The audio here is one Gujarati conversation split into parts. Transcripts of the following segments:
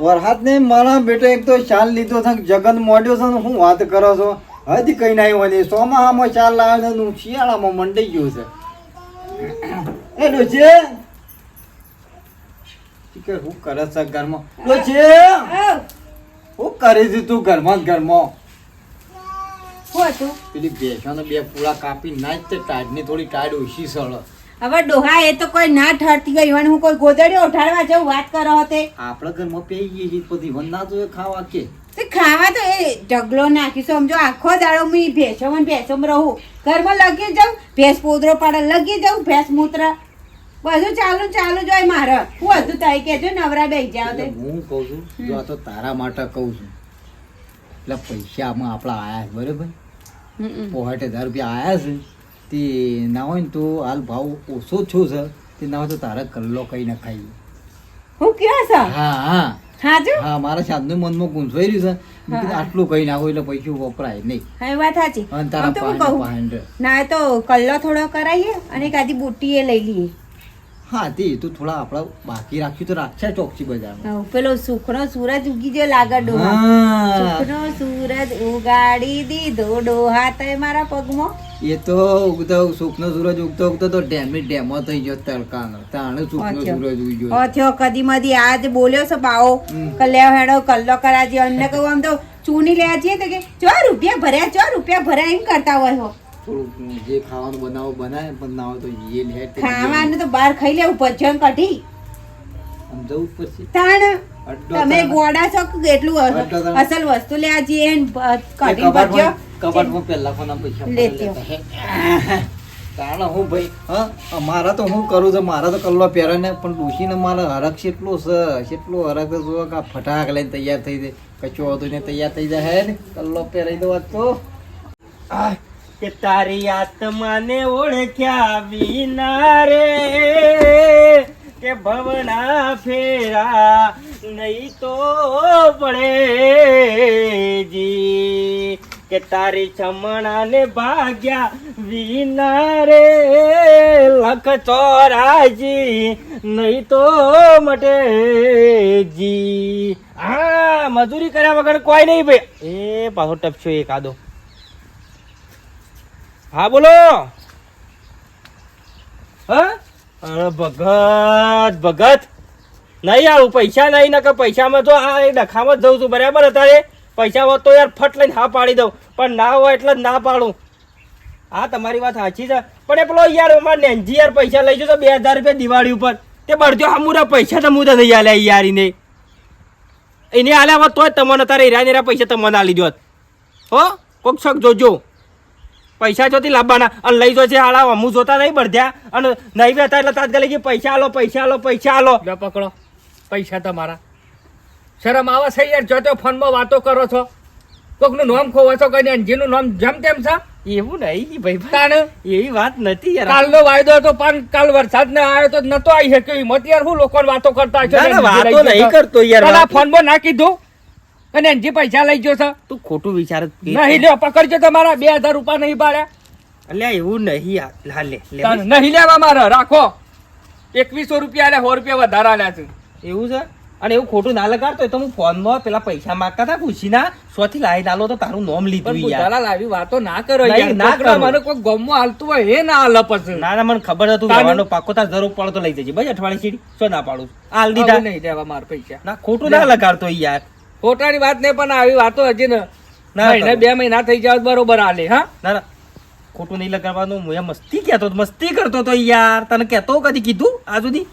વરસાદ ને મારા બેટા એક તો શાલ લીધો છે જગન મોડ્યો છે ને હું વાત કરો છો? હજી કઈ ના આવ્યો નહીં ચોમાહામાં શાલ લાવે છે ને હું શિયાળામાં મંડાઈ ગયો છે. એ ડોચે કે હું કરે છે ઘરમાં? ડોચે હું કરે છે તું ઘરમાં ઘરમાં? પેલી બેસવાનો બે પૂળા કાપી નાખ તે ટાઢની થોડી ટાઢ ઓછી સળ. હવે ડોહા એ તો કોઈ ના ઠરતી ગઈ હોય હું કોઈ ગોદડીઓ ઉઠાડવા જઉં વાત કરો તે. આપણા ઘરમાં પેઈ ગઈ છે પછી વન ના એ ખાવા કે. તે ખાવા તો એ ઢગલો નાખીશું સમજો આખો દાડો મી ભેંસો મને ભેંસો રહું. ઘરમાં લગી જાઉં ભેંસ પોદરો પાડે લગી જાઉં ભેંસ મૂત્ર. બધું ચાલુ ચાલુ જ હોય મારે. હું બધું તાઈ કેજો નવરા બેસી જાવ તે. હું કહું છું જો આ તો તારા માટે કહું છું. એટલે પૈસા આમાં આપણા આયા બરાબર. પોહાટ હજાર રૂપિયા આયા છે. તે ના હોય ને તો હાલ ભાવ ઓછો છો છે. તે ના હોય તો તારે કલ્લો કઈ ના ખાઈ. હું કયો છો? હા હા. હાજુ હા મારા શાંતનું મનમાં ગુંચવાઈ રહ્યું છે. આટલું કઈ ના હોય એટલે પૈસા વપરાય નહીં. હા એ વાત સાચી. અને તારા પાંચ ના તો કલ્લો થોડો કરાવીએ અને કાદી બુટ્ટી એ લઈ લઈએ. હા તે તું થોડા આપણા બાકી રાખ્યું તો રાખશે ચોકસી બજારમાં. પેલો સુખનો સૂરજ ઉગી ગયો લાગે ડોહા. સુખનો સૂરજ ઉગાડી દીધો ડોહા તે મારા પગમાં. એ તો ઉગતો સુખનો સૂરજ ઉગતો ઉગતો તો ડેમી ડેમો થઈ ગયો તડકાનો. તાણે સુખનો. સૂરજ ઉગ્યો અથ્યો કદી મધી આજ બોલ્યો છે બાઓ કલ્યા હેડો કલ્લો કરાજી અમને કહું આમ તો ચૂની લેવા જઈએ તો કે ચો રૂપિયા ભર્યા ચો રૂપિયા ભર્યા એમ કરતા હોય હો. જે ખાવાનું બનાવો બનાય પણ ના હોય તો એ લે ખાવાનું તો બહાર ખાઈ લેવું ભજન કઢી. આમ જવું જ પડશે. તાણ તમે ગોડા છો એટલું અસલ વસ્તુ લેવા જઈએ કઢી ભજ્યો કબાટમાં પહેલા કોના પૈસા લેત્યો. હું. ભાઈ હા? મારા તો હું કરું છું મારા તો કલ્લો પહેરે ને પણ ડોશીને મારે હરખ કેટલો છે કેટલો હરખ છે જુઓ કે ફટાક લઈને તૈયાર થઈ જાય. કચો હતો ને તૈયાર થઈ જાય હે ને? કલ્લો પહેરાઈ દો તો. કે તારી આત્માને ઓળખ્યા વિના રે કે ભવના ફેરા નહીં તો પડે જી. કે તારી ચમણાને ભાગ્યા વિના રે, લખ ચોરાજી, નહીં તો મટે જી. હા, મજૂરી કર્યા વગર કોઈ નહીં ભાઈ. એ, પાછો ટપશો એકાદો હા, બોલો. હા? ભગત ભગત. નહીં આવું, પૈસા નહીં, નકર પૈસામાં તો આ એ ડખામાં જ જઉં છું. બરાબર અત્યારે? પૈસા હોત તો યાર ફટ લઈને હા પાડી દઉં. પણ ના હોય એટલે જ ના પાડું. હા, તમારી વાત સાચી છે. પણ એ પેલો યાર અમારે નેનજી યાર પૈસા લઈ જશો બે હજાર રૂપિયા દિવાળી ઉપર. તે બળજો હમુરા પૈસા તો મુદા નહીં આલ્યા યારીને. એને આલ્યા હોત તોય તમને તારે હીરા નેરા પૈસા તમને આલી દોત. હો, કોક શક જોજો. પૈસા જોતી લાવવાના અને લઈ જો છે હાલા અમુ જોતા નહીં બળધ્યા. અને નહીં બેઠા એટલે તાત્કાલિક પૈસા આલો પૈસા આલો પૈસા આલો. પકડો. પૈસા તમારા. શરમ આવે છે યાર? જો તો ફોનમાં વાતો કરો છો. કોકનું નામ ખોવો છો કઈ અંજીનું નામ જેમ તેમ છે? એવું નહીં ભાઈ તાણ? એવી વાત નથી યાર. કાલનો વાયદો હતો પણ કાલ વરસાદ ને આવ્યો તો નતો આવી શક્યો. હિંમત યાર હું લોકો વાતો કરતા છે વાતો નહીં કરતો યાર, ફોનમાં ના કીધું અને અંજી પૈસા લઈ ગયો છે. તું ખોટું વિચાર નહીં લ્યો પકડજો તમારા બે હજાર રૂપિયા નહીં પાડ્યા અલ્યા એવું નહીં યાર. લા લે લે. નહીં લેવા મારા રાખો. એકવીસો રૂપિયા સો રૂપિયા વધારા લે છે. એવું છે? અને એવું ખોટું ના લગાડતો તો હું ફોનમાં પેલા પૈસા માંગતા હતા પૂછીના સોથી લાઈ નાલો તો તારું નામ લીધું યાર. આવી વાતો ના કરો યાર. ના કરો. મને કોઈ ગમો હાલતું હોય એ ના હાલ પછી. ના ના મને ખબર હતું લેવાનો પાકો તાર જરૂર પડે તો લઈ જજે. બસ અઠવાડિયે સીડી. શું ના પાડું. હાલ દીધા. નહીં દેવા માર પૈસા. ના ખોટું ના લગાડતો યાર. ખોટાની વાત નહીં પણ આવી વાતો હજી ને ના બે મહિના થઈ જાવ બરોબર હાલે હા? ના ના. ખોટું નહીં લગાડવાનું હું મસ્તી કહેતો હતો, મસ્તી કરતો તો યાર. તને કહેતો કદી કીધું? આ સુધી.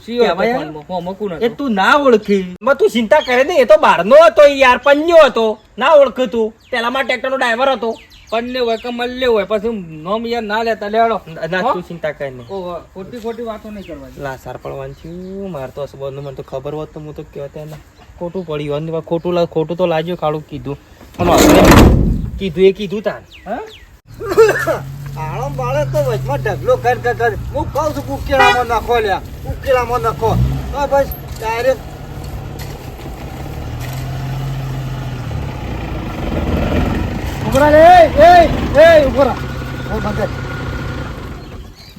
એ તું ના ઓળખી. તું ચિંતા કરે ને એ તો બહારનો હતો યાર પન્યો હતો. ના ઓળખતું. પેલામાં ટ્રેક્ટરનો ડ્રાઈવર હતો. પન્ને હોય કે મલ્લે હોય પછી નોમ યાર ના લેતા લેડો ના તું ચિંતા કરે નહીં. ખોટી ખોટી વાતો નહીં કરવાની લા સાર પડવાનું છું. મારે તો અસબોધનું મને તો ખબર હોત તો હું તો કહેવાય ત્યાં ખોટું પડ્યું. અને ખોટું ખોટું તો લાગ્યું કાળું કીધું. કીધું એ કીધું તાન. હા? આળો બાળે તો વચમાં ઢગલો કર કર કર હું કહું છું ઉકેલામાં નાખો લ્યા. ઉકેલામાં નાખો. હા બસ ડાયરેક્ટ ઉભરા રે એ એ ઉભરા. ઓ બંધ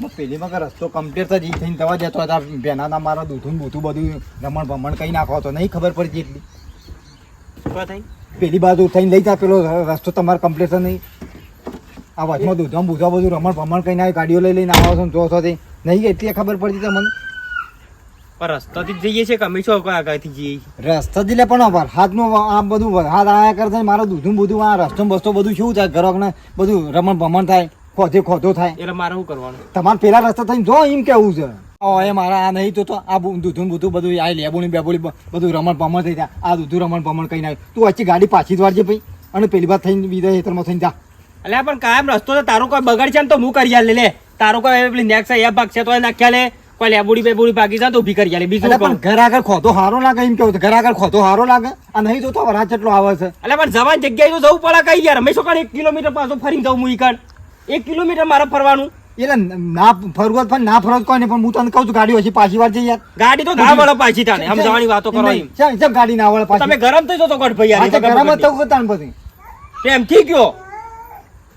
હું પેલી માં રસ્તો કમ્પ્લીટ જ ઈ થઈને તવા જતો હતા. બેનાના મારા દૂધું બૂધું બધું રમણ ભમણ કઈ નાખો તો નહીં ખબર પડતી એટલી પેલી બાજુ થઈને લઈ જા પેલો રસ્તો તમારે કમ્પ્લીટ નહીં. આ વચમાં દૂધમાં બુધા બધું રમણ ભમણ કઈ ના ગાડીઓ લઈ લઈને આવો છો જો છો તે. નહીં એટલી ખબર પડતી તમને પણ રસ્તાથી જઈએ છીએ કે અમે શું આગળથી જઈએ? છીએ? રસ્તો જ લે પણ હાથમાં આ બધું હાથ આયા કરતા મારું દૂધું બધું આ રસ્તો બસ્તો બધું શું થાય? ઘરોકને બધું રમણ ભમણ થાય ખોધે ખોધો થાય. એટલે મારે શું કરવાનું? તમારે પેલા રસ્તા થઈને જો એમ કેવું છે. એ મારા આ નહીં તો આ દૂધું બૂધું બધું આ લેબુણી બેબુણી બધું રમણ ભમણ થઈ જાય. આ દૂધું રમણ ભમણ કઈ નાખ્યું તું વચ્ચે ગાડી પાછી જ વાળજે ભાઈ. અને પેલી વાર થઈને બીજા ખેતરમાં થઈને જા. એટલે પણ કાયમ રસ્તો તો તારું કોઈ બગડ છે ને તો હું કરી આલે લે. તારું કોઈ પેલી નેક્સ એ ભાગ છે તો નાખ્યા લે. કોઈ લેબુડી બેબુડી ભાગી જાય તો ઊભી કરી આલે. બીજું પણ ઘર આગળ ખોતો હારો લાગે એમ કેવું ઘર આગળ ખોતો હારો લાગે? આ નહીં જોતો વરાજ કેટલો આવે છે. એટલે પણ જવાની જગ્યાએ તો જવું પડે કઈ યાર? હંમેશા પણ એક કિલોમીટર પાછો ફરી જવું હું ઈકડ એક કિલોમીટર મારે ફરવાનું. એટલે ના ફરવો પણ ના ફરવો કોઈ નહીં પણ હું તને કહું છું ગાડી હજી પાછી વાર જઈએ યાર. ગાડી તો ના વળે પાછી તાને. સમજાવવાની વાતો કરો એમ. ગાડી ના વળે પાછી તમે ગરમ થઈ જતો ગઢ ભાઈ ગરમ જ. થવું તાણ પછી. થી કયો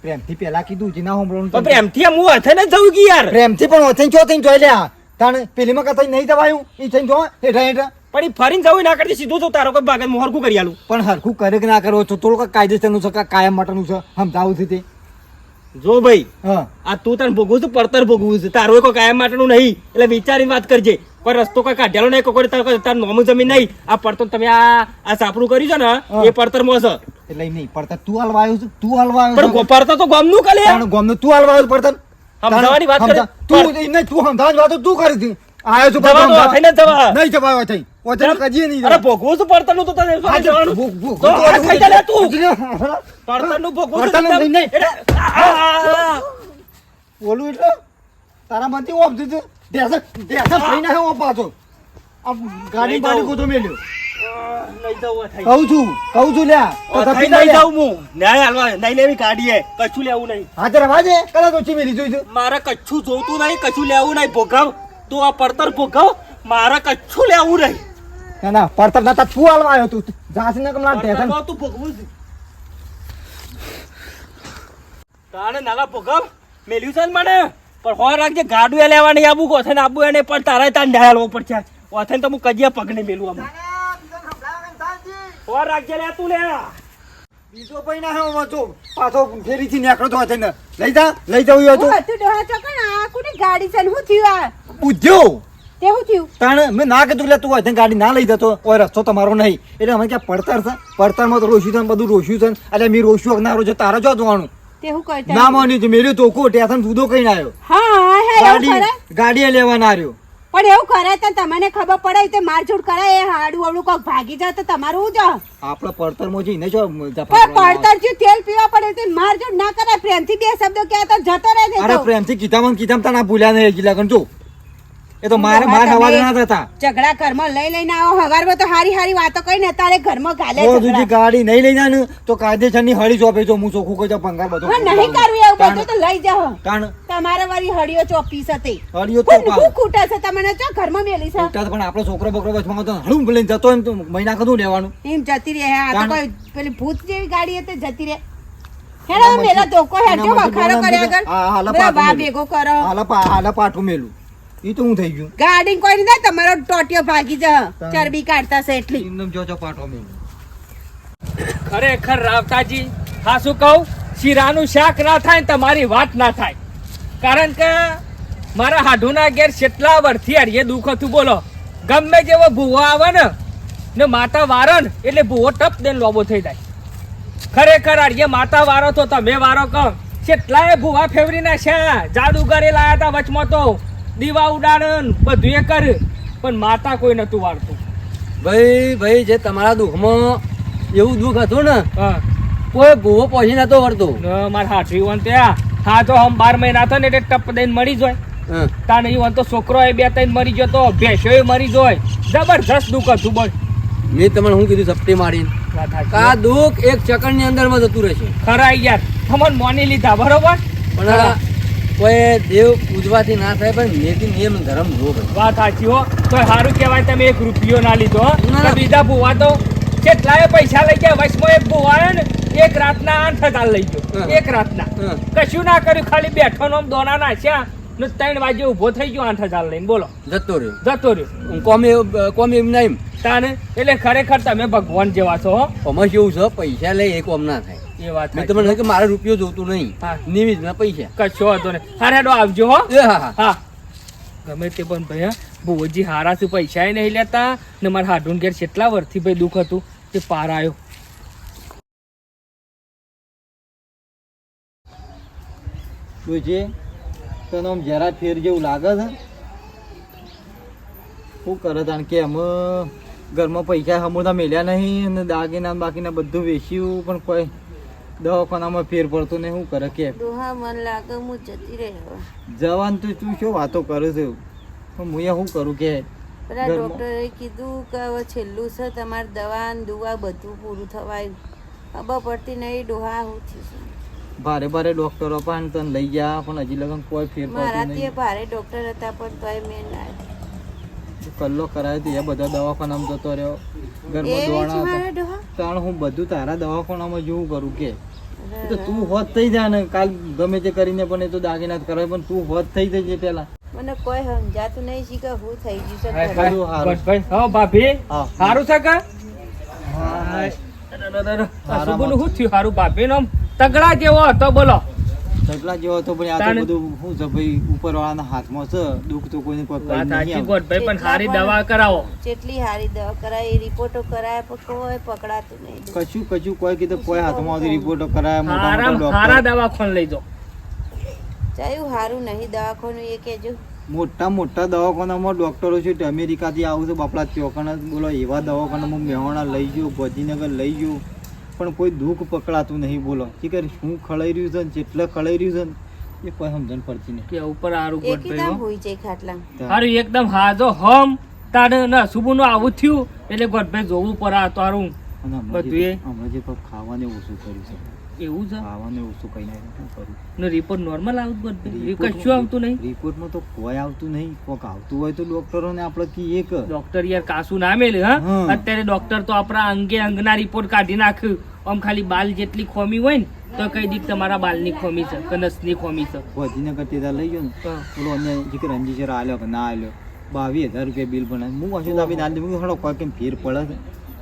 પ્રેમથી પેલા કીધું છે ના સાંભળવાનું તો. પ્રેમથી હું હથે ને જવું કે યાર? પ્રેમથી પણ ઓથઈને ચો થઈને જોઈ લ્યા. તાણે પેલીમાં કથા નહીં દવાયું ઈ થઈને જો હેઠા હેઠા. પણ ઈ ફરીને જવું ના કરતી સીધું તો તારો કોઈ ભાગ હું હરખું કરી આલું. પણ હરખું કરે કે ના કરો છો થોડું કાંઈક કાયદેસરનું છે કાયમ માટેનું છે સમજાવું છે તે. જો ભાઈ હા. આ તું તને ભોગવું છું પડતર ભોગવું છે. તારું કોઈ કાયમ માટેનું નહીં. એટલે વિચારીને વાત કરજે. કોઈ રસ્તો કોઈ કાઢેલો નહીં કોઈ તારું કોઈ તાર નોમું જમીન નહીં. આ પડતર તમે આ આ સાપડું કર્યું છે ને એ પડતરમાં છે. એટલે એમ નહીં પડતા તું હાલવા આવ્યો છું તું હાલવા આવ્યો પણ પડતા તો ગામનું કલે પણ ગોમનું તું હાલવા આવ્યો પડતા. સમજાવવાની વાત કરે. તું એમ નહીં, તું સમજાવવાની વાત તું કરી હતી. આવ્યો છું જવા સમજા- જવા. નહીં જવા થઈ. ઓથે કજીએ નહીં અરે ભોગવું છું પડતરનું તો તને શું જવાનું? તો આ ખાઈ જા તું. હજી નું ભોગવું છું પડતરનું નહીં, નહીં. બોલું એટલે? તારા માંથી ઓફ દીધું દેસા દેસા ફરી ના ઓ પાછો. ગાડી પાડી કોતો મેલ્યો. કહું છું કહું છું લ્યા. તો નહીં જાઉં હું. ન્યાય હાલવા નહીં લેવી ગાડીએ. કશું લેવું નહીં. હાજર વાજે કદાચ ઓછી મેલી જોઈ છે. મારે કચ્છું જોતું નહીં કશું લેવું નહીં. ભોગવ તું આ પડતર ભોગવ. મારે કચ્છું લેવું નહીં. ના ના પડતર ના તા તું હાલવા આવ્યો તું. જાસી ને કમલા ટેશન તું ભોગવું છે તાણે નાલા ભોગવ મેલ્યું છે ને મને? પણ હો રાખજે ગાડું લેવાની આબુ કોથે ને આબુ એને પણ તારે તાર ન્યાય હાલવો પડશે. ઓથે તો હું કજિયા પગને મેલું આમ. ઓ રાખજે લે તું લે બીજો ભાઈ ના હે વાંચો. પાછો ફેરીથી નીકળો તો થઈને લઈ જા લઈ જવું હોય હું તો હતું ડોહા ચોકન આ કોની ગાડી છે ને? હું થયું આ? બુધ્યો તે હું થયું? તાણે મેં ના કીધું કે તું હોય ગાડી ના લઈ જતો. કોઈ રસ્તો તમારો નહીં. એટલે અમે ક્યાં પડતર છે? પડતરમાં તો રોશી છે બધું રોશ્યું છે એટલે મેં રોસ્યું ના રોજો તારો જો જોવાનું. તે હું કરતા ના માન્યું છે મેલ્યું તો કો ટેશન દૂધો કઈ આવ્યો. હા હા ગાડી ગાડીએ લેવાના રહ્યો પણ એવું કરે તો તમને ખબર પડે તે મારઝૂડ કરે એ હાડું આવડું કોક ભાગી જાય તો તમારું શું આપણે પડતર મોજી ને જો. પડતર જે તેલ પીવા પડે તે મારઝૂડ ના કરે પ્રેમથી બે શબ્દો કહે તો જતો રહે અરે પ્રેમથી કીધા મને કીધા તને ભૂલ્યા નહીં ગીલા ગણ જો. એ તો મારે માર હવા ના થતા. ઝઘડા ઘરમાં લઈ લઈને આવો હવારમાં તો હારી હારી વાતો કઈ ને તારે ઘરમાં ગાલે જો ઝઘડા. ગાડી નહીં લઈ જાને તો તો કાયદેસરની હળી ચોપે જો હું ચોખું કઈ તો પંગાર બધો નહીં કરવી એવું બધું તો લઈ જાઓ. કારણ તમારે વારી હળીઓ ચોપી સતે હળીઓ તો હું ખૂટા છે તમને ચો ઘરમાં મેલી છે? તો પણ આપણો છોકરો બકરો વચમાં તો હળું લઈને જતો એમ તો મહિના કદું લેવાનું એમ જતી રહે આ તો કોઈ પેલી ભૂત જેવી ગાડી હતી જતી રહે. હેડો મેલા ધોકો હેડજો વખારો કર્યા દીધા. હા, હાલા આગળ પાટું મેલું. એ તો હું થઈ ગયું. ગાડી કોઈ નહીં તમારો ટોટિયો ભાગી જા. ચરબી કાઢતા છે એટલી. એકદમ જોજો પાટો મે. ખરેખર રાવતાજી હા શું કહું? શીરાનું શાક ના થાય તમારી વાત ના થાય. કારણ કે મારા હાડુના ઘેર કેટલા વર્ષથી હરીએ દુઃખ હતું બોલો. ગમે જેવો ભૂવો આવે ને ને માતા વારણ ને એટલે ભૂવો ટપ દઈને લોબો થઈ જાય. ખરેખર અડીએ માતા વારો તો તમે વારો કહો. કેટલાય ભૂવા ફેવરી ના છે. જાદુગરે લાયા હતા વચમાં તો. દીવા ઉડાડન બધું એ કર પણ માતા કોઈ નતું વાળતું. ભાઈ ભાઈ જે તમારા દુઃખમાં એવું દુઃખ હતું ને હા. કોઈ ભૂવો પહોંચી નતો વળતો. મારા હાથી વન ત્યાં હા તો હમ બાર મહિના થયો ને એટલે ટપ દઈને મરી જાય. ઈ વન તો છોકરો એ બે ત્રણ મરી ગયો તો ભેંસો એ મરી જાય. જબરજસ્ત દુઃખ હતું બોલ. મેં તમને શું કીધું સપટી મારીને? આ દુઃખ એક સેકન્ડની અંદરમાં જતું રહેશે. ખરા યાર. તમને મોની લીધા બરોબર? પણ કોઈ દેવ પૂજવાથી ના થાય પણ નીતિ નિયમ ધર્મ જો ભાઈ વાત સાચી હો. તો સારું કહેવાય તમે એક રૂપિયો ના લીધો બીજા ભૂવા તો કેટલાય પૈસા લઈ ગયા. વચમાં એક ભૂવા ને એક રાતના આઠ હજાર લઈ ગયો. એક રાતના. કશું ના કર્યું. ખાલી બેઠો નો દોના નાખ્યા ને ત્રણ વાગે ઊભો થઈ ગયો આઠ હજાર લઈને. બોલો. જતો રહ્યો. જતો રહ્યો. હું કોમે કોમે એમ ના એમ. તાને? એટલે ખરેખર તમે ભગવાન જેવા છો અમે જેવું કેવું છે પૈસા લઈ એક કોમ ના થાય. એ વાત મેં તમને કે મારે રૂપિયો જોતું નહીં. નિમિત ના પૈસા. કશો હતો ને હારે હેડો આવજો હો. એ હા હા. હા. ગમે તે પણ ભાઈ બુવજી હારા શું પૈસા એ નહીં લેતા. ને મારા હાડુન ઘેર કેટલા વર્ષથી ભાઈ દુઃખ હતું તે પાર આવ્યો જોજે તને આમ જરા ફેર જેવું લાગે છે? શું કરે તાણ કે અમે ઘરમાં પૈસા હમુદા મેલ્યા નહીં અને દાગીના બાકીના બધું વેચ્યું પણ કોઈ દવાખાનામાં ફેર પડતો નહીં શું કરે કે? ડોહા મન લાગે હું જતી રહ્યો જવાન તો તું શું વાતો કરું છું? પણ હું શું કરું કે? પેલા ડોક્ટરે કીધું કે હવે છેલ્લું છે તમારે દવા ને દુવા બધું પૂરું થવાયું. ખબર પડતી નહીં ડોહા હું થયું ભારે ભારે ડોક્ટરો પણ તને લઈ ગયા પણ હજી લગન કોઈ ફેર મારા તે ભારે ડોક્ટર હતા પણ તોય મેં ના કલ્લો કરાયો તો એ બધા દવાખાનામાં જતો રહ્યો. ઘરમાં દોણા હતા. મારા હું બધું તારા દવાખાનામાં જોવું કરું કે? તો તું હોત થઈ જા ને. કાલ ગમે તે કરીને પણ એ તો દાગીના કરે પણ તું હોત થઈ જજે પેલા. મને કોઈ સમજાતું નહીં છે કે હું થઈ ગયું છે ભાઈ હા ભાભી. સારું છે કે? હા. શુભનું શું થયું? સારું ભાભી નો તગડા જેવો હતો બોલો. સગલા જેવો તો પણ આ તો બધું શું છે ભાઈ ઉપરવાળાના હાથમાં છે દુઃખ તો કોઈને કોઈ વાત સાચી નહીં ગોઠભાઈ પણ સારી દવા કરાવો. જેટલી સારી દવા કરાય રિપોર્ટો કરાય પણ કોઈ પકડાતું નહીં. કશું કશું કોઈ કીધું કોઈ હાથમાં આવતી રિપોર્ટો કરાય મોટા મોટા ડોક્ટર દવાખાને લઈ જાઓ. ચાયું સારું નહીં દવાખાનું એ કેજો મોટા મોટા દવાખાનામાં ડોક્ટરો છે અમેરિકાથી આવું છે બાપડા ચોકણ બોલો એવા દવાખાનામાં મેહોણા લઈ ગયો ગોધીનગર લઈ ગયો પણ કોઈ દુઃખ પકડાતું નહીં બોલો. કે શું ખળાઈ રહ્યું છે ને જેટલે ખળાઈ રહ્યું છે ને એ કોઈ સમજણ પડતી નહીં. કે ઉપર આરું એ કીધા હોય છે ખાટલા. હારું એકદમ હાજો હમ તારે ના શુભનું આવું થયું એટલે ગોઠભાઈ જોવું પડે આ તો હારું બધું એ? હમણાં જે ખાવાને ઓછું કર્યું છે? એવું છે? આવવાનું એવું શું કઈ નહીં શું કરું? ને રિપોર્ટ નોર્મલ આવતું રિપોર્ટમાં- કશું આવતું નહીં? રિપોર્ટમાં તો કોઈ આવતું નહીં. કોક આવતું હોય તો ડોક્ટરોને આપણે કહીએ કે ડોક્ટર યાર કાસું ના મેલે હા? અત્યારે ડોક્ટર તો આપણા અંગે અંગના રિપોર્ટ કાઢી નાખ્યું આમ ખાલી બાલ જેટલી ખોમી હોય ને તો કઈ દીક તમારા બાલની ખોમી છે કે નસની ખોમી છે. ગાંધીનગર તે લઈ ગયો ને હા. બોલો અહીંયા જે કે રણજી સર આલ્યો કે ના આલ્યો. બાવીસ હજાર રૂપિયા બિલ બનાવ્યું હું પાછું દાબી ના દીધું હડો કોઈ કેમ ફેર પડે છે?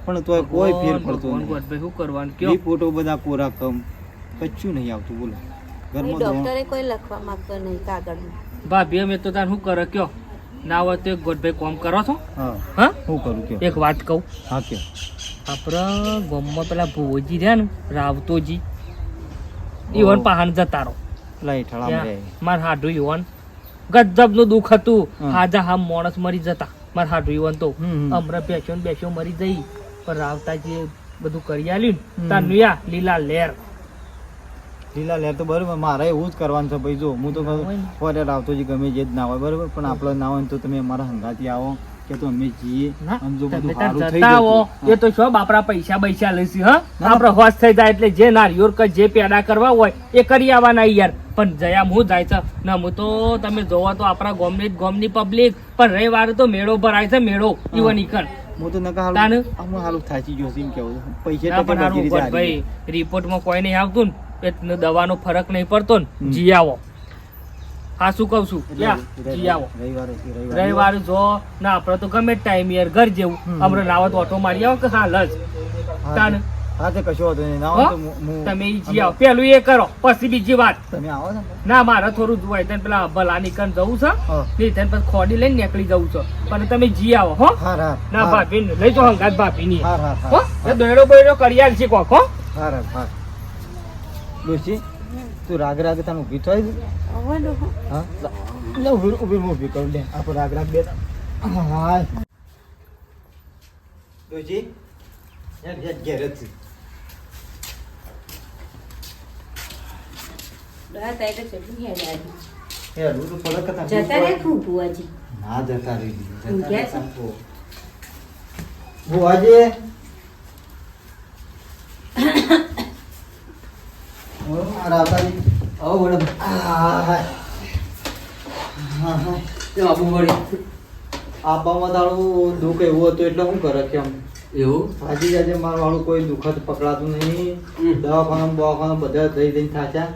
પણ તોય કોઈ ફેર પડતો ગોઠભાઈ શું કરવાનું? કયો? રિપોર્ટો બધા કોરા કમ. કચ્છું નહીં આવતું બોલો. ઘરમાં ડોક્ટરે કોઈ લખવા માંગતો નહીં કાગળમાં. ભાભી અમે તો તાર શું કરે કયો? ના હોય તો એક ગોઠભાઈ કોમ કરો છો? હા. હું? કરું કયો? એક વાત કહું. હા કે આપણા ગામમાં પેલા ભુવોજી રહ્યા ને રાવતોજી. ઈવન પહાણ જતા રહો. પેલા હેઠળામાં રહે. માર હાડું ઈવન ગજબનું દુઃખ હતું. હાજા હા માણસ મરી જતા. માર હાડું ઈવન તો. હમ, હમ. હમણાં બેસ્યો ને બેસ્યો મરી જઈ. પણ રાવતાજી બધું કરી આલ્યું. તાર નુયા લીલા લેર. લીલા લેર તો બરોબર મારે એવું જ કરવાનું છે ભાઈ જો હું તો હોય ને. ફોરેર આવતો જ ગમે જે જ ના હોય બરોબર? પણ આપણે ના હોય તો તમે અમારા હંગાથી આવો કે તો અમે જઈએ ના, આમ જો બધું સારું થઈ જાય એ તો શું બાપરા પૈસા પૈસા લઈશું હા? ના. આપડે હોશ થઈ જાય એટલે જે નારિયોર કે જે પેડા કરવા હોય એ કરી આવવાના યાર. પણ જયા હું જાય છે? ના હું તો તમે જોવો તો આપણા ગોમની ગોમની પબ્લિક પણ રવિવારે તો મેળો ભરાય છે મેળો. ઈવન ઈકન હું તો નકા? હાલું આમાં હાલું થાચી ગયો છે એમ કેવું પૈસા પણ ભાઈ રિપોર્ટમાં કોઈ નહીં આવતું ને દવાનો ફરક નહીં પડતો ને. જી આવો હા શું કહું છું રવિવાર જી આવો રવિવારે જો ના આપણે તો ગમે ટાઈમ યાર ઘર જેવું હમ. હમણાં લાવત ઓટો મારી આવો કે હા લજ હા, તાને. હા તે કશો વાંધો નહીં. ના હો? હોય તો હું- હું- તમે ઈ જી આવો પેલું એ કરો પછી બીજી વાત. તમે આવો ને ના મારે થોડું જોવાય તને પેલા ભલા નીકળ જવું છે હા. નહીં તને પછી ખોડી લઈને નીકળી જવું છે. પણ તમે જી આવો હો. હાર હાર ના હાર. ભાભી લઈ જો હંગાત ભાભી ની હાર હાર. હો હાર. એ દોયડો બોયડો કરી આલશે કોક હો. હાર હાર હાર. ડોશી તું રાગ રાગ તને ઊભી થઈ? હા. લે ઊભી ઊભી હું ઊભી કરું લે આપણે રાગ રાગ બે. હાય. ડોશી યાર યાર ઘેર જ છે ડોહા તાઈ તો ચટણી હેડ આવી. યાર હું તો પડક હતા જતા રે ખૂબ બુઆજી ના જતા રહી ઊંઘ્યા જતા છે? રહેતા તો. બુઆજી ઓ, આ રાતાજી. આવો મેડમ. આ, હાય. હા, હા. કેમ આપવું પડી આબામાં તારું દુઃખ એવું હતું એટલે શું કરે કેમ એવું? હાજી આજે મારું વાળું કોઈ દુઃખદ પકડાતું નહીં. દવાખાના બવાખાના બધા થઈ જઈને થાચા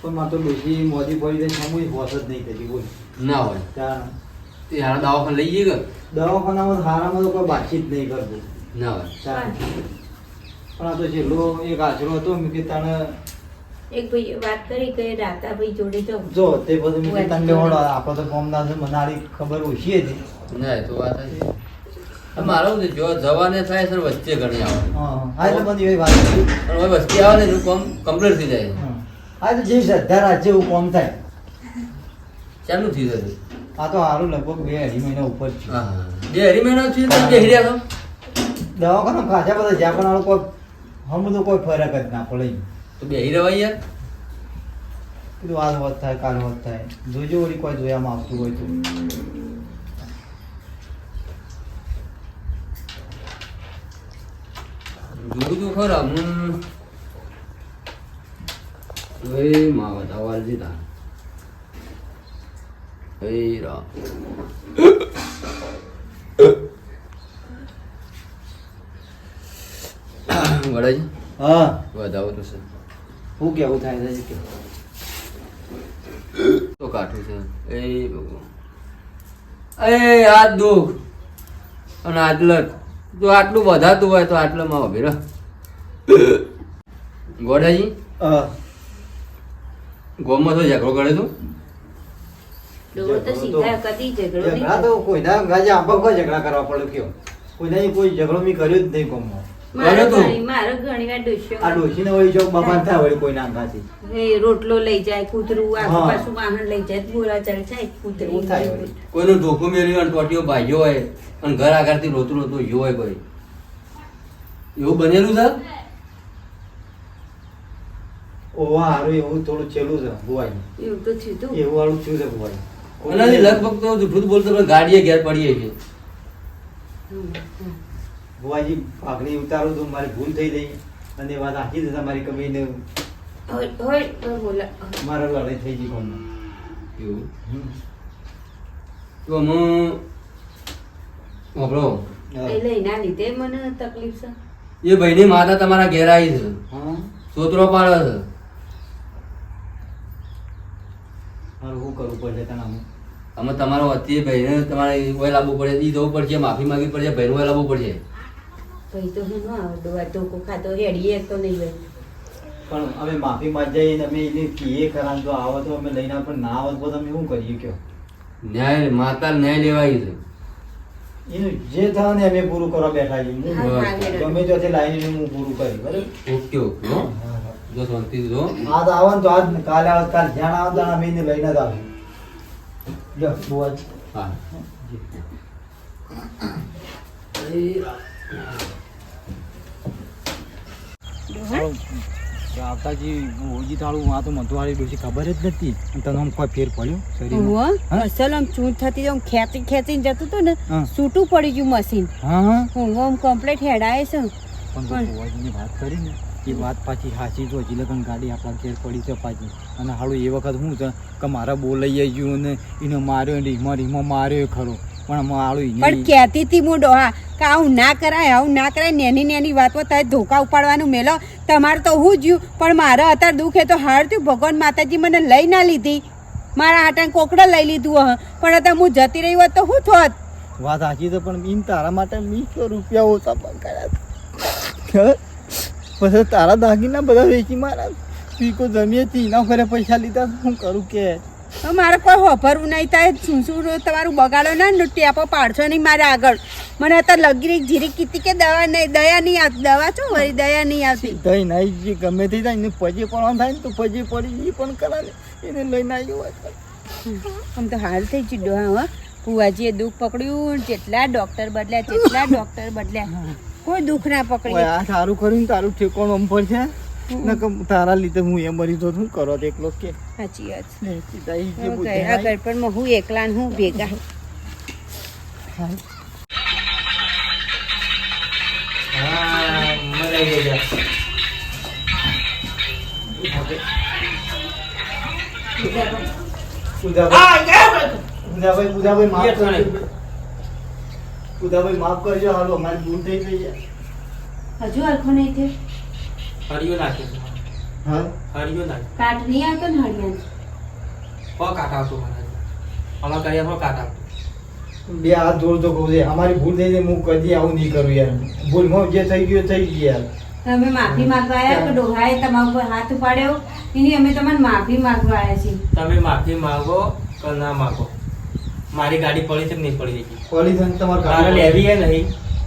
પણ મારે તો ડોશી મોદી પડી જાય સમય હોશ જ નહીં કરી બોલ. ના હોય. ત્યાં તે હારા દવાખાને લઈ જઈએ કે? દવાખાનામાં હારામાં તો કોઈ વાતચીત નહીં કરતું. ના હોય. ત્યાં. પણ આ તો છેલ્લો એક આશરો હતો મેં કે તને એક ભાઈ વાત કરી કે રાતા ભાઈ જોડે જો તે બધું મેં તમને આપણે તો કોમના છે મને આરી ખબર ઓછી હતી. ના એ તો વાત છે મારો છે, જો જવાને થાય સર વચ્ચે ઘણી આવે હા હા. એટલે બધી વાત પણ હવે વસ્તી આવે ને કોમ કામ કમ્પ્લીટ થઈ જાય. હા તો જે શ્રદ્ધા રાખજે એવું કોમ થાય. ચાલુ થઈ જશે આ તો સારું લગભગ બે અઢી મહિના ઉપર છે. બે અઢી જે હરિમહેનો છે જે હિર્યા છો? દવાખાના ખાસા બધા જ્યાં પણ આવું કોઈ હમ તો કોઈ ફરક જ ના પડે તો બે હિરવાય યાર કીધું આજ વાત થાય કાલ વાત થાય. જોજો વળી કોઈ જોયામાં આવતું હોય તો. જોયું તું ખરા હું બતાવવા દીધા. એ રા વડાજી હા. વધાવો તો છે. હું કેવું થાય છે કે. તો કાઠું છે. એ એ આ દુઃખ અને આટલું જો આટલું વધાતું હોય તો આટલામાં ઊભી રહ. ગોડાજી હા. ગોમાં તો ઝઘડો કરે તો? ઝઘડો કોઈના આંબા કોઈ ઝઘડા કરવા પડે કયો? કોઈના કોઈ ઝઘડો મેં કર્યો જ નહીં રોટલો લઈ જાય કૂતરું. પાછું વાહન લઈ જાય બોરા ચડ જાય. કૂતરી. કોઈનું ઢોકું મેળ્યું અને ટોટીઓ ભાઈઓ હોય અને ઘર આગળથી રોતું રોતું ગયો હોય કોઈ. એવું બનેલું છે? ઓવા હારું એવું થોડું છેલ્લું છે ભુવાજી એવું તો થયું તું. એવું વાળું થયું છે ભુવાજી એનાથી લગભગ તો જૂઠું બોલતો પણ ગાડીએ ઘેર પડીએ છે. ભુવાજી પાઘડી ઉતારું તો મારી ભૂલ થઈ ગઈ. અને વાત આખી છે તમારી કમીને. હોય હોય તો બોલા. મારા લડાઈ થઈ ગઈ કોમમાં એવું? તો હું વાપરો. એ લઈના લીધે મને તકલીફ છે. એ ભાઈની માતા તમારા ઘેર આવી છે. સોતરો પાડે છે. મારું શું કરવું પડશે તને અમે તમારો અત્યારે ભાઈને તમારે ઓય લાવવું પડે એ જવું પડશે માફી માંગવી પડશે ભાઈને ઓય લાવવું પડશે. ભાઈ તો હું ના હોય તો કોખા તો હેડીએ તો નહીં હોય. પણ અમે માફી માં જઈએ અમે એને કીએ કરાન જો આવો તો અમે લઈને પણ ના આવો તો તમે શું કરીએ કયો ન્યાય માતા ન્યાય લેવાય છે. એનું જે થાય ને અમે પૂરું કરવા બેઠા છીએ. ગમે ત્યાંથી લાવીને હું પૂરું કરી બરાબર? ઓકે ઓકે હો. જો શાંતિ જો આ તો આવો તો આજ કાલે આવો તો જ્યાં આવો ત્યાં અમે લઈને જ આવીએ જો બુઆજી. હા. આવતાજી ઓજી તાળું આ તો મંતુવાળી ડોશી ખબર જ નથી. અને તને આમ કોઈ ફેર પડ્યો શરીરમાં? હા? અસલ આમ ચૂંટ થતી આમ ખેંચી ખેંચીને જતું હતું ને. સૂટું પડી ગયું મશીન. હા હા. હું આમ કમ્પ્લીટ હેડાય છે. પણ વાત કરી ને એ વાત પાછી સાચી તો હજી લગન ગાડી આપણા ઘેર પડી છે પાછી. અને હાડું એ વખત શું છે કે મારા બોલાઈ ગયું ને એને માર્યો ને રીમો રીમો માર્યો ખરો. પણ મારું પણ કહેતી હતી હું ડોહા કે આવું ના કરાય આવું ના કરાય નેની નેની વાતો થાય ધોકા ઉપાડવાનું મેલો. તમારે તો હું જ્યું પણ મારે અત્યારે દુઃખ એ તો હાર થયું. ભગવાન માતાજી મને લઈ ના લીધી. મારા હાટાને કોકડા લઈ લીધું હ. પણ અત્યારે હું જતી રહી હોત તો હું થોત. વાત સાચી તો પણ ઈન તારા માટે મીસો રૂપિયા ઓછા પકડ્યા પછી તારા દાગીના બધા વેચી મારા? પીકો જમીએ તીના ઘરે પૈસા લીધા શું કરું કે? મારે કોઈ હોભરવું નહીં થાય. શું શું તમારું બગાડો ના ને ટેપો પાડશો નહીં મારે આગળ. મને અત્યારે લગી જીરી કીધી કે દવા નહીં દયા નહીં આવતી દવા છો વળી દયા નહીં આવતી દઈ નહીં જે ગમે તે થાય એને પજે પણ થાય ને તો પજે પડી એ પણ કરાવે. એને લઈને આવ્યો આમ તો હાલ થઈ ચીડો હા પુવાજીએ દુઃખ પકડ્યું જેટલા ડૉક્ટર બદલ્યા જેટલા ડૉક્ટર બદલ્યા. કોઈ દુઃખ ના પકડી. આ સારું કર્યું તારું ઠેકોણ પર છે. તારા લીધે હું એ મરી તો શું કરો એકલો કે? સાચી વાત. ને પણ હું એકલા હું ભેગા. ઉદાભાઈ ઉદાભાઈ ઉદાભાઈ માફ ઉદાભાઈ માફ કરજો હાલો અમારી ભૂલ થઈ ગઈ છે. હજુ હરખો નહીં થયો? હરિયો નાખે હા? હરિયો નાખે કાટ નહીં આવતો ને હરિયો કો કાટ આવતો મારા? અમાર કર્યા હો કાટા આવતો? બે હાથ જોડતો કહું છે અમારી ભૂલ થઈ છે હું કદી આવું નહીં કરું યાર. ભૂલમાં જે થઈ ગયું થઈ ગયું યાર. તમે માફી માંગવા આવ્યા તો ડોહાએ તમારા ઉપર હાથ ઉપાડ્યો? એની અમે તમને માફી માંગવા આવ્યા છીએ. તમે માફી માંગો કે ના માંગો? મારી ગાડી પડી છે કે નહીં પડી હતી પોલીસ તમારે મારે લેવી હે નહીં.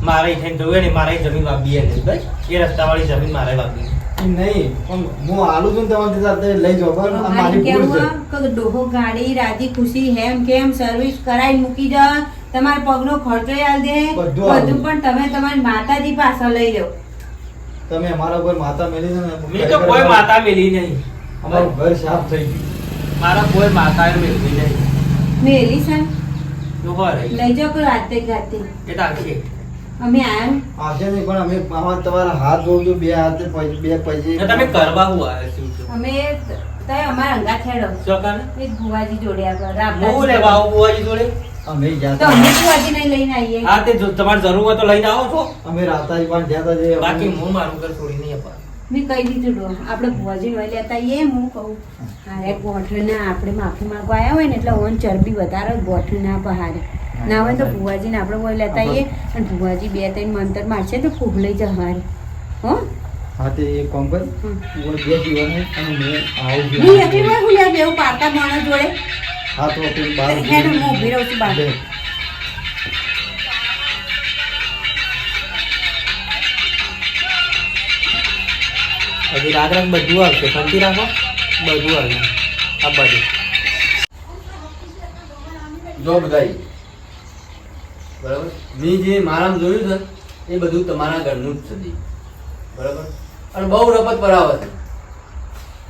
મારે અહીં જોવે ને મારે જમીન વાપી હે નહીં બસ. એ રસ્તાવાળી જમીન મારે વાપી નહીં પણ હું આલું છું તમારી સાથે લઈ જાઓ બરાબર મારી ભૂલ છે. ડોહો ગાડી રાજી ખુશી હેમ કેમ સર્વિસ કરાવી મૂકી જા તમારા પગનો ખર્ચો દે બધું પણ તમે તમારી માતાજી પાસે લઈ લો. તમે અમારા ઉપર માતા મેલી છે ને મેં તો કોઈ માતા મેલી નહીં. અમારું ઘર સાફ થઈ ગયું. મારા કોઈ માતા મેળવી નહીં. મેલી રહી લઈ જાઓ કે રાતે ગાતે એ તારશે અમે આયા. ને. નહીં પણ અમે આમાં તમારા હાથ જોઉં બે હાથે બે પૈસે. તમે કરવા હું આવ્યા છો અમે તય અમારા અંગા છેડો. શું કારણે? એ ભુવાજી જોડે આપણા હું લેવા આવું બુવાજી જોડે? અમે તો અમે ભુવાજી નહીં લઈને આવીએ. હા તે જો તમારે જરૂર હોય તો લઈને આવો છો. અમે રાતાજી પણ ગયા હતા બાકી હું મારું ઘર છોડી નહીં અપાય મેં કહી દીધું ડો આપણે ભુવાજી લઈ લેતા એ હું કહું. હારે ગોઠવીને આપણે માફી માંગવા આવ્યા હોય ને એટલે ઓન ચરબી વધારે ગોઠણના ના પહારે ના હોય તો ભુવાજીને આપણે કોઈ લેતા આવીએ અને ભુવાજી બે ત્રણ મંતર મારશે તો ફૂગ લઈ જવારે હો? હા તે એક કોમ કર હું બે જીવન અને મેં આવું હું એકલી હોય હું યાર બેવ પારકા માણસ જોડે? હા તો બહાર હેડ હું ઊભી રહું છું બહાર હજી રાત રાત બધું આવશે. શાંતિ રાખો. બધું આવશે. આ બાજુ. જો બધાય. બરાબર? મેં જે મારામાં જોયું છે એ બધું તમારા ઘરનું જ છે બરાબર? અને બહુ રપત પરાવે છે.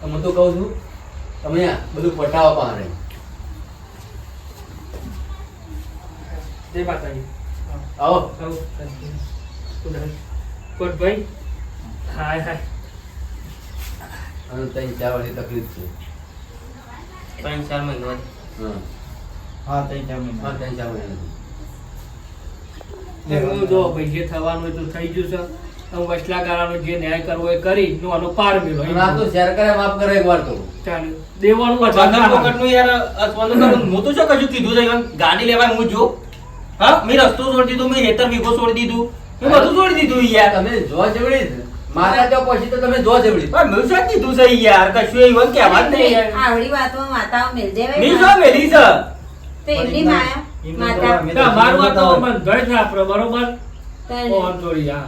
હું તો કહું છું તમે આ બધું પટાવો પારે જય માતાજી. આવો. આવો. કોટભાઈ હાય હાય. અને ત્રણ ચાર વાળી તકલીફ છે. ત્રણ ચાર મહિના હા. ત્રણ ચાર મહિના. હા ત્રણ ચાર મહિના હું જો ભાઈ જે થવાનું તો થઈ ગયું છે. હું વચલા ગાળાનો જે ન્યાય કરવો એ કરી નો આનો પાર મેળવો. અને તો શેર કરે માફ કરે એકવાર તો. ચાલ્યું દેવાનું યાર અસવાનું કરું હું તો શું કશું કીધું છે ગાડી લેવા હું જો હા મેં રસ્તો છોડી દીધું મેં હેતર વીઘો છોડી દીધું. મેં બધું છોડી દીધું યાર. તમે જો જવડી જ. મારા તો પછી તો તમે જો જવડી પણ મેં શું કીધું છે યાર? કશું ઈવન કહેવા જ નહીં. આવડી વાતમાં માતાઓ મેલ દેવાય મેં ને. મેલી છે તો એમની માયા માતા મારું આ તો બંધાય છે આપણે બરોબર? તને. ઓન હા.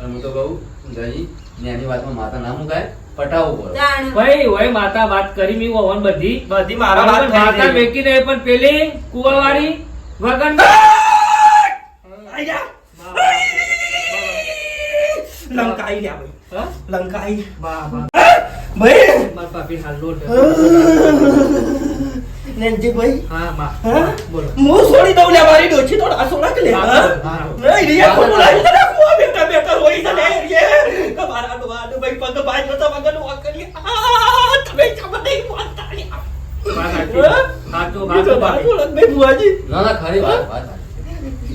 અને તો કહું જઈ એની વાતમાં માતા ના મુકાય પટાવો પડે. ભાઈ હોય માતા વાત કરી મી ઓન બધી. બધી મારા વાત માતા. પણ પેલી કુવાવાળી વગર આઈ જા. લંકાઈ લ્યા ભાઈ હા? લંકાઈ બા બા ભાઈ મારા પાપી હાલ લોટ નેનજી ભાઈ હા બા હા? બોલો હું છોડી દઉં લે મારી ડોછી તો આ સોડા કે લે હા, હા? હા. નહીં, રિયા ખોટું લાગ્યું તને. હું બેટા બેટા રોઈ છે ને, રિયા. કે મારા ડોહાનું ભાઈ પગ ભાંજ્યો તો વગરનું વાંકલી. આ, તમે ખબર નહીં બોલતા ને. હા? હાચો, એ તો હાચો, ના. ના ના ખરી વાત વાત.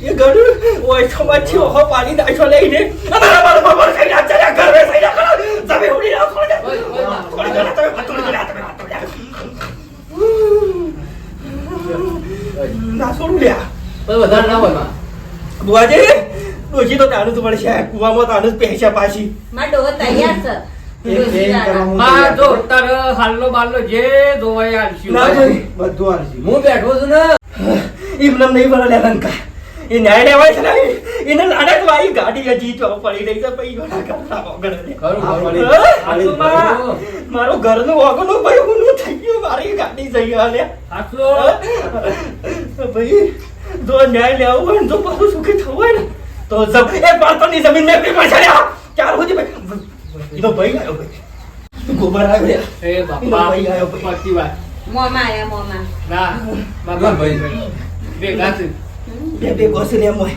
એ ગળું? ઓય સમાજથી ઓહો પાણી નાખ્યો લઈને. અમારા બાર બાર ખાઈ ના ચાલ્યા ઘર વે સૈયા કરો તમે ઉડી ના છોડ દે ઓય, ઓય, ના. થોડી જોડે તમે થોડી જોડે તમે થોડી ના છોડું લ્યા. પણ વધારે ના હોયમાં. બુઆજી ડોશી તો તાણું જ મળશે કુવામાં તાણું જ પૈસા પાછી. મારો ડોહો તૈયાર છે. ના. હું બેઠો છું ને. એમને નહીં મળે લે લંકા. એ ન્યાય લેવાય છે ને એને લાડક વાળી ગાડી હજી તો પડી રહી છે ભાઈ ઘણા કરતા મારો ઘરનું ભાઈ ઊનું થઈ ગયું મારી ગાડી જઈ હાલે. ભાઈ જો ન્યાય લેવો હોય ને જો પાછું સુખી થવું હોય ને તો એ બાળપણની જમીન ને પી પડશે ચાર સુધી ભાઈ. તો ભાઈ આવ્યો ભાઈ. ગોબર આવ્યો એ બાપા ભાઈ આવ્યો ભાઈ. વાત. મોમાં આયા મોમાં. ના ના બાપા ભાઈ. ભેગા છે. બે બે ગોસી લે મોય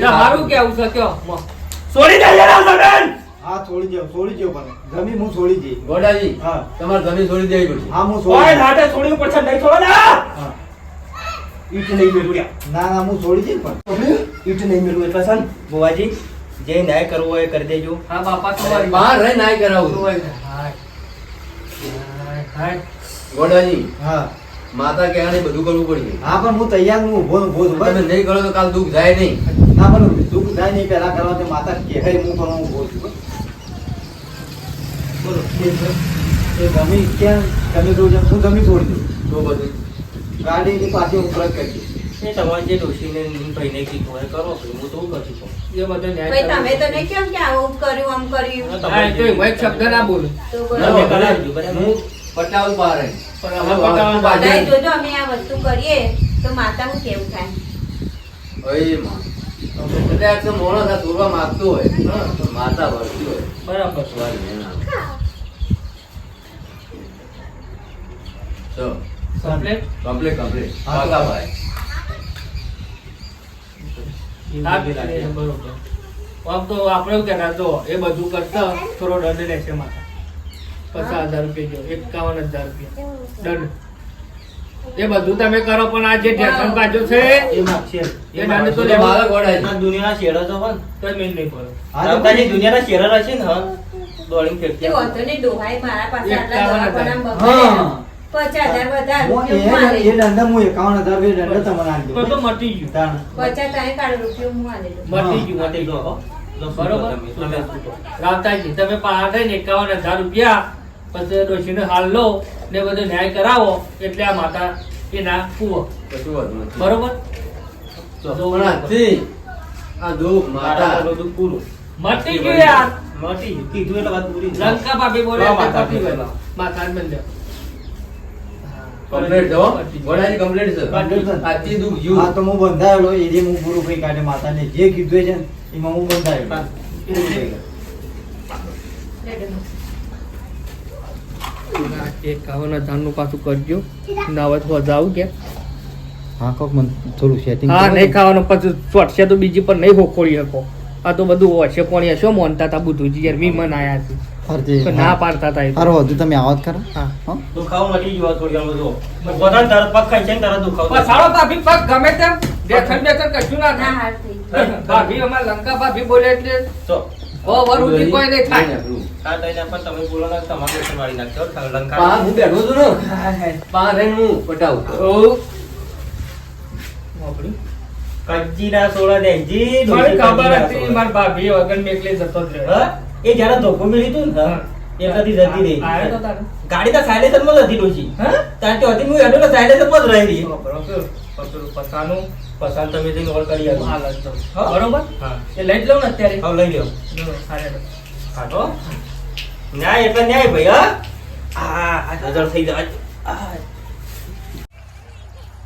ના, હારું કેવું છે કયો. છોડી દે આ જમીન હા છોડી દો છોડી દો પણ જમી હું છોડી દઈ ગોડાજી હા. તમારે જમીન છોડી દેવી પડશે. હા હું ઓય છોડી લાટે છોડી પડશે નહીં છોડો હા. ઈટ નહીં મેળવું ના ના હું છોડી દઈ પણ. ઈટ નહીં મેળવું એટલે સન બોવાજી જે ન્યાય કરવો હોય એ કરી દેજો. હા બાપા તમારી બહાર રહી નાય કરાવું. હાય. હાય, હાય. ગોડાજી હા. માતા કહેવાને બધું કરવું પડશે હા પણ હું તૈયાર હું ઊભો ઊભો છું. તમે નહીં કરો તો કાલ દુઃખ જાય નહીં. ના પણ દુઃખ જાય નહીં પેલા કરવા તો માતા કહેવાય હું પણ ઊભો છું. બોલો એ ગમી ક્યાં તમે છે હું ગમી છોડી દઉં. તો બધું ગાડીની પાછી ઉપર પરત કરી એ તમારે જે ડોશીને ભાઈને કીધું હોય કરો હું તો કરશું પણ. એ બધો ન્યાય ભાઈ તમે તો નહીં કેમ કે આવું કર્યું આમ કર્યું? હા, તો એક શબ્દ ના બોલું? હું પટાવું બહાર રહી. જોજો અમે આ વસ્તુ કરીએ તો માતાનું કેવું થાય? ઓયમાં. કદાચ તો માણસ આ તોડવા માંગતો હોય. તો માતા વળતી હોય. બરાબર. સવારે વહેલા. ચલો કમ્પ્લેટ કમ્પ્લીટ કમ્પ્લીટ હા, પાકા ભાઈ. હા, બરોબર. આમ તો આપણે એવું કહેતા જો એ બધું કરતા થોડો દંડ રહેશે માતા. પચાસ હજાર રૂપિયા જેવો એકાવન હજાર રૂપિયા. દંડ એ બધું તમે કરો પણ આ જે ઢેસણ કાઢ્યો છે એ માગશે એ દંડ તો લે બાળક ઓડાય છે. આ દુનિયાના શેરો તો પણ. તો મેલ નહીં પડે આ તો રમતાજી દુનિયાના શેરો હશે ને દોડીને ફેરતી એ વાંધો નહીં ડોહાઈ મારા પાસે આટલા દંડા હું. ગયું. ગયું ગયું. તમે, પહાડ થઈને એકાવન હજાર રૂપિયા પછી ડોશીને હાલ લો ને બધો ન્યાય કરાવો એટલે આ માતા એના કુવો. બરોબર? મટી ગયું યાર. મટી. કીધું એટલે વાત પૂરી લંકા ભાભી બોલે માતા બંધ કમ્પ્લેટ છો વડાની કમ્પ્લીટ છે. દુઃખ હા તો હું બંધાયેલો. એ જે હું પૂરું ભાઈ કાઢે માતાને. જે કીધું છે એમાં હું બંધાયેલો. એકાવન હજારનું પાછું કરજો. નાવત વધાવું કે. હા કોક મને થોડું સેટિંગ હા નહીં ખાવાનું પાછું ચોટશે તો બીજી પર નહીં હોખોડી શકો. આ તો બધું હશે કોણ હશો મોનતા હતા બુધુજી યાર મીમન આયા છે. ના પાડતા તા. હજુ તમે આવો જ કરો હા. દુખાવો મટી ગયો થોડી વાર બધું તરત પગ ખાઈ છે તરત દુખાવો. સારો ભાભી પગ ગમે તેમ. દેખન બેખન કશું ના ના થાય. હાર થઈ ગયું. ભાભી અમાર લંકા ભાભી બોલે એટલે ઓ વરુથી કોઈ નહીં થાય. આ લઈને પણ તમે બોલો ને તમારે પણ મારી નાખજો પા હું બેઠો છું ને. પા રહીને હું પટાવું. ઓ. મોકલી. કજ્જીના સોળા દેજી મને ખબર હતી માર ભાભી વગર મેકલે જતો જ રહ્યો. એ જ્યારે ધોકો મેળી તું ને હા. એ કદી જતી રહી. તો તારે. ગાડી તો સાયલેન્સરમાં હતી ડોશી. હા? ત્યાં તો હતી હું તો સાયલેન્સરમાં જ રહી. રહી પસાનું પસંદ તમે જઈને ઓળ કરી આવો હા લઈ જાઉં. બરોબર? હા. એ લઈ લઉં ને અત્યારે? હા લઈ લ્યો. લો, સારે. કાઢો ન્યાય એટલે ન્યાય ભાઈ હા? આ નજર થઈ જાય. આ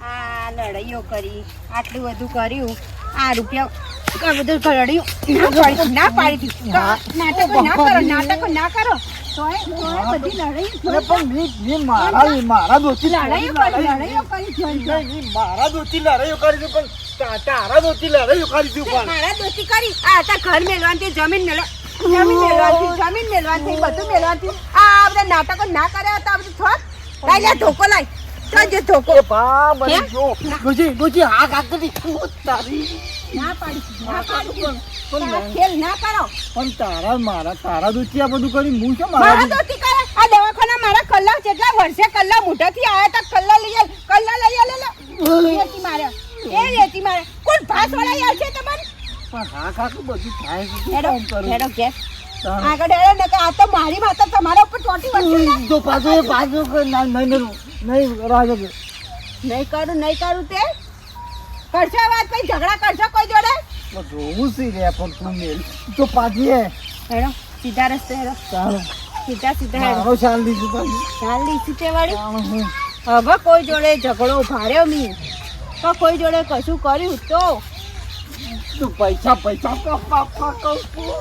આ લડાઈઓ કરી આટલું બધું કર્યું આ રૂપિયા બધું ના પાડી દીધી. ના પાડી. નાટકો ના કરો નાટકો ના કરો. તોય તોય બધી લડાઈ પણ મી મી મારા મારા દોસ્તી લડાઈઓ કરી કરી જોઈ જોઈ. મારા દોસ્તી લડાઈઓ કરી પણ તારા દોસ્તી લડાઈ કરી છે પણ. મારા દોસ્તી કરી? આ ઘર જમીન જમીન મેળવાની જમીન મેળવાની બધું મેળવાની આ બધા નાટકો ના કર્યા હતા બધું થોડ લાઈ લે ધોકો લાઈ. જે ધોકો. બા મને જો ગોજી ગોજી આ કાકડી તારી. ના પાડી. ના પાડી. પણ ખેલ ના કરો પણ તારા મારા તારા દોસ્તી આ બધું કરી હું શું મારા મારા દોસ્તી કરે? આ દવાખાના મારા કલ્લા જેટલા વર્ષે કલ્લા મોઢાથી આયા તા કલ્લા લઈ આલ કલ્લા લઈ આલ લે મારે. એ રેતી મારે. કોણ ભાસ પણ હા કાકુ બધું થાય છે. હેડો કરું? હેડો કે આગળ હેડો ને આ તો મારી માતા તમારા ઉપર ચોટી વળશે ને. પાછો પાછો નહીં નહીં નહીં રાજો કે નહીં કરું નહીં કરું તે. કરશો વાત પછી ઝઘડા કરશો કોઈ જોડે? જોવું સી રે પણ તું મેલ. તો પાછી હે. હેડો સીધા રસ્તે હેડો. ચાલો સીધા સીધા હેડો. ચાલ દીધું પાછી ચાલ લીધી તે વાળી? હવે કોઈ જોડે ઝઘડો ભાર્યો મી તો કોઈ જોડે કશું કર્યું તો? તું પૈસા પૈસા કપા કહું છું.